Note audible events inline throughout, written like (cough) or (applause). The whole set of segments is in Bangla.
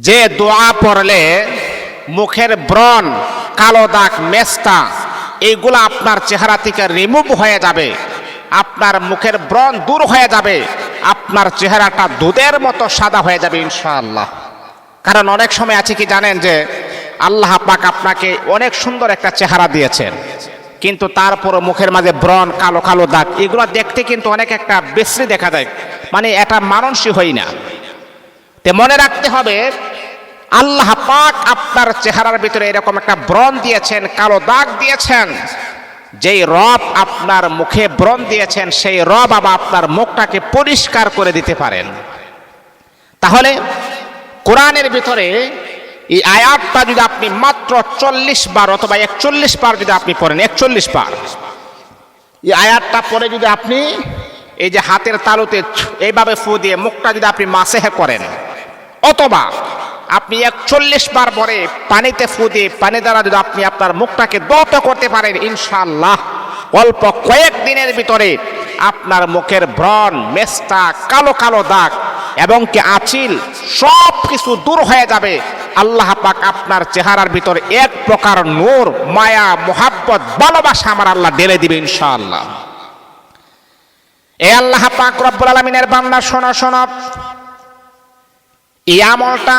যে দোয়া পড়লে মুখের ব্রণ, কালো দাগ, মেস্তা এইগুলো আপনার চেহারা থেকে রিমুভ হয়ে যাবে। আপনার মুখের ব্রণ দূর হয়ে যাবে। আপনার চেহারাটা দুধের মতো সাদা হয়ে যাবে ইনশাআল্লাহ। কারণ অনেক সময় আছে কি জানেন যে, আল্লাহ পাক আপনাকে অনেক সুন্দর একটা চেহারা দিয়েছেন। কিন্তু তারপরও মুখের মাঝে ব্রণ, কালো কালো দাগ, এগুলো দেখতে কিন্তু অনেক একটা বিশ্রী দেখা যায়। মানে এটা মানুষই হই না। তে মনে রাখতে হবে, আল্লাহ পাক আপনার চেহারার ভিতরে এরকম একটা ব্রণ দিয়েছেন, কালো দাগ দিয়েছেন। যেই রব আপনার মুখে ব্রণ দিয়েছেন, সেই রব আবার আপনার মুখটাকে পরিষ্কার করে দিতে পারেন। তাহলে কোরআনের ভিতরে এই আয়াতটা যদি আপনি মাত্র চল্লিশ বার অথবা একচল্লিশ বার যদি আপনি পড়েন, একচল্লিশ বার। এই আয়াতটা পরে যদি আপনি এই যে হাতের তালুতে এইভাবে ফু দিয়ে মুখটা যদি আপনি মাসেহে করেন অথবা আপনি একচল্লিশ বার পরে পানিতে ফু দিয়ে পানি দ্বারা যদি আপনি আপনার মুখটাকে দত করতে পারেন ইনশাল্লাহ অল্প কয়েক দিনের ভিতরে আপনার মুখের ব্রণ, মেস্তা, কালো কালো দাগ এবং কি আচিল সব কিছু দূর হয়ে যাবে। আল্লাহ পাক আপনার চেহারার ভিতরে এক প্রকার নূর, মায়া, মোহাব্বত, ভালোবাসা আমার আল্লাহ ঢেলে দিবে, ইনশাআল্লাহ। এ আল্লাহ পাক রব্বুল আলমিনের বান্দা, শোনো শোনো। এই আমলটা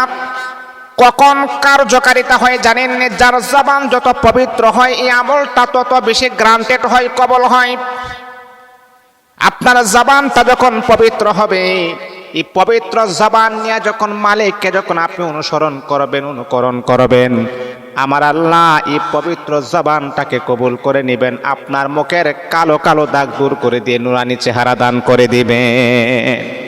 কখন কার্যকারিতা হয় জানেন? যার জবান যত পবিত্র হয়, এই আমলটা তত বেশি গ্রান্টেড হয়, কবল হয় আপনার জবানটা যখন পবিত্র হবে, এই পবিত্র জবান নিয়ে যখন মালিককে যখন আপনি অনুসরণ করবেন, অনুকরণ করবেন, আমার আল্লাহ এই পবিত্র জবানটাকে কবুল করে নেবেন, আপনার মুখের কালো কালো দাগ দূর করে দিয়ে নুরানি চেহারা দান করে দিবেন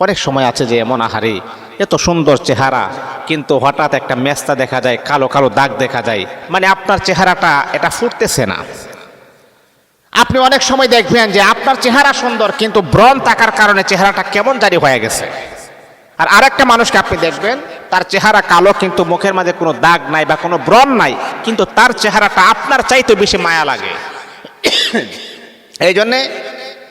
অনেক সময় আছে যে এমন, আহারে, এত সুন্দর চেহারা, কিন্তু হঠাৎ একটা মেস্তা দেখা যায়, কালো কালো দাগ দেখা যায়। মানে আপনার চেহারাটা, এটা ফুটতেছে না। আপনি অনেক সময় দেখবেন যে আপনার চেহারা সুন্দর, কিন্তু ব্রণ থাকার কারণে চেহারাটা কেমন জারি হয়ে গেছে। আর আরেকটা মানুষকে আপনি দেখবেন, তার চেহারা কালো, কিন্তু মুখের মাঝে কোনো দাগ নাই বা কোনো ব্রণ নাই, কিন্তু তার চেহারাটা আপনার চাইতে বেশি মায়া লাগে। (coughs) এই জন্যে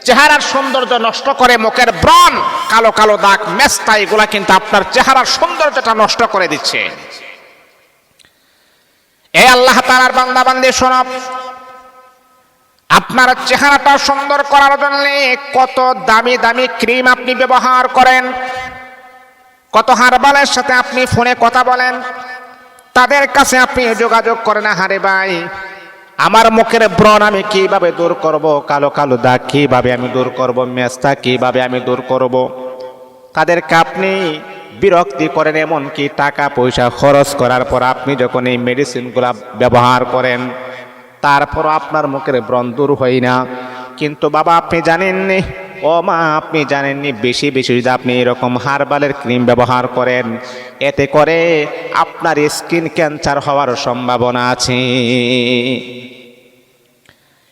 চেহারার সৌন্দর্য নষ্ট করে মুখের ব্রণ, কালো কালো দাগ, মেস্তা, এগুলা কিন্তু আপনার চেহারার সৌন্দর্যটা নষ্ট করে দিচ্ছে। এ আল্লাহ তালার বান্দা বান্দি শোনব আপনার চেহারাটা সুন্দর করার জন্য কত দামি দামি ক্রিম আপনি ব্যবহার করেন, কত হারবালের সাথে আপনি ফোনে কথা বলেন, তাদের কাছে আপনি যোগাযোগ করেন। হারে ভাই আমার মুখের ব্রণ আমি কীভাবে দূর করব? কালো কালো দাগ কীভাবে আমি দূর করব? মেস্তা কীভাবে আমি দূর করব? তাদেরকে আপনি বিরক্তি করেন, এমনকি টাকা পয়সা খরচ করার পর আপনি যখন এই মেডিসিনগুলো ব্যবহার করেন তারপর আপনার মুখের ব্রণ দূর হয় না। কিন্তু বাবা, আপনি জানেননি ও মা, আপনি জানেননি, বেশি বেশি যদি আপনি এরকম হারবালের ক্রিম ব্যবহার করেন, এতে করে আপনার স্কিন ক্যান্সার হওয়ার সম্ভাবনা আছে।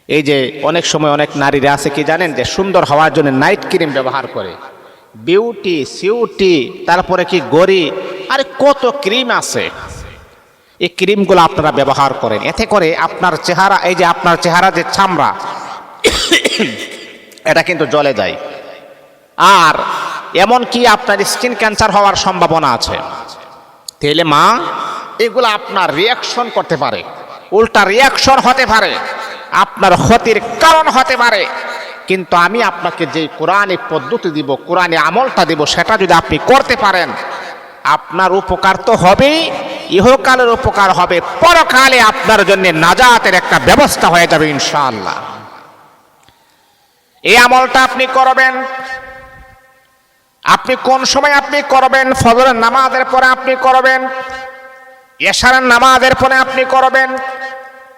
এই যে অনেক সময় অনেক নারীরা আছে, কি জানেন যে সুন্দর হওয়ার জন্য নাইট ক্রিম ব্যবহার করে। বিউটি, সিউটি, তারপরে কি গড়ি, আরে কত ক্রিম আছে। এই ক্রিমগুলো আপনারা ব্যবহার করেন, এতে করে আপনার চেহারা, এই যে আপনার চেহারা যে চামড়া এটা কিন্তু জলে যায়। আর এমন কি আপনার স্কিন ক্যান্সার হওয়ার সম্ভাবনা আছে? তাহলে মা, এগুলো আপনার রিয়াকশন করতে পারে। উল্টা রিয়াকশন হতে পারে। আপনার ক্ষতির কারণ হতে পারে। কিন্তু আমি আপনাকে যে কোরআনে পদ্ধতি দিব, কোরআনে আমলটা দিব, সেটা যদি আপনি করতে পারেন, আপনার উপকার তো হবেই, ইহকালের উপকার হবে। পরকালে আপনার জন্য নাজাতের একটা ব্যবস্থা হয়ে যাবে ইনশাআল্লাহ। এই আমলটা আপনি করবেন। আপনি কোন সময় আপনি করবেন? ফজরের নামাজের পরে আপনি করবেন। এশারের নামাজের পরে আপনি করবেন।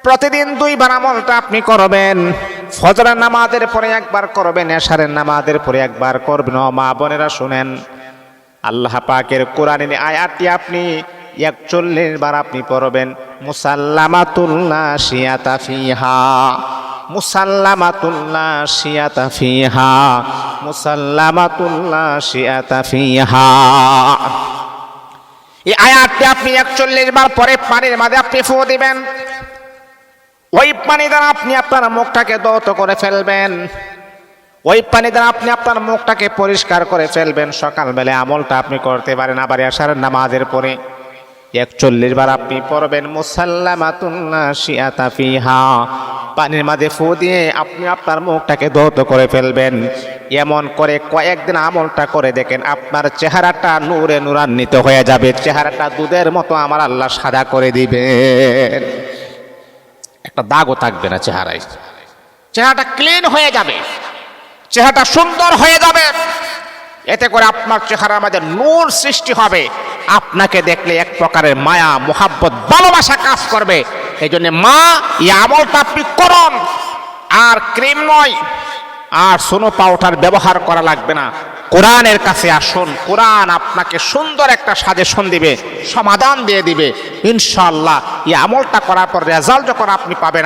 প্রতিদিন দুইবার আমলটা আপনি করবেন। ফজরের নামাজের পরে একবার করবেন, এশারের নামাজের পরে একবার করবেন। মা বোনেরা শুনেন, আল্লাহ পাকের কোরআনের আয়াতটি আপনি একচল্লিশ বার আপনি পড়বেন। মুসাল্লামাতুল্লাহ শিয়াতা ফিহা। মুসাল্লামাতুল্লাহ শিয়াতা ফিহা মুসাল্লামাতুল্লাহ শিয়াতা ফিহা। এই আয়াতটি আপনি একচল্লিশ বার পরে পানির মাঝে আপনি ফু দিবেন। ওই পানি দ্বারা আপনি আপনার মুখটাকে দৌত করে ফেলবেন। ওই পানি দ্বারা আপনি আপনার মুখটাকে পরিষ্কার করে ফেলবেন। সকালবেলা আমলটা আপনি করতে পারেন, আবার আসার নামাজের পরে। একচল্লিশ বার আপনি পড়বেন মুসাল্লামাতুল্লাহ শিয়াতা ফিহা। পানির মাঝে ফু দিয়ে আপনি আপনার মুখটাকে ধৌত করে ফেলবেন। এমন করে কয়েকদিন আমলটা করে দেখেন, আপনার চেহারাটা নূরে নূরান্বিত হয়ে যাবে। চেহারাটা দুধের মতো আমার আল্লাহ সাদা করে দিবেন। একটা দাগও থাকবে না চেহারায়। চেহারাটা ক্লিন হয়ে যাবে। চেহারাটা সুন্দর হয়ে যাবে। এতে করে আপনার চেহারার মাঝে নূর সৃষ্টি হবে। আপনাকে দেখলে এক প্রকারের মায়া, মোহাব্বত, ভালোবাসা কাজ করবে। এই জন্য মা, এই আমলটা আপনি করুন। আর ক্রিম নয়, আর সোনো পাউডার ব্যবহার করা লাগবে না। কোরআনের কাছে আসুন, কোরআন আপনাকে সুন্দর একটা সাজেশন দিবে, সমাধান দিয়ে দিবে। ইনশাল্লাহ এই আমলটা করার পর রেজাল্ট যখন আপনি পাবেন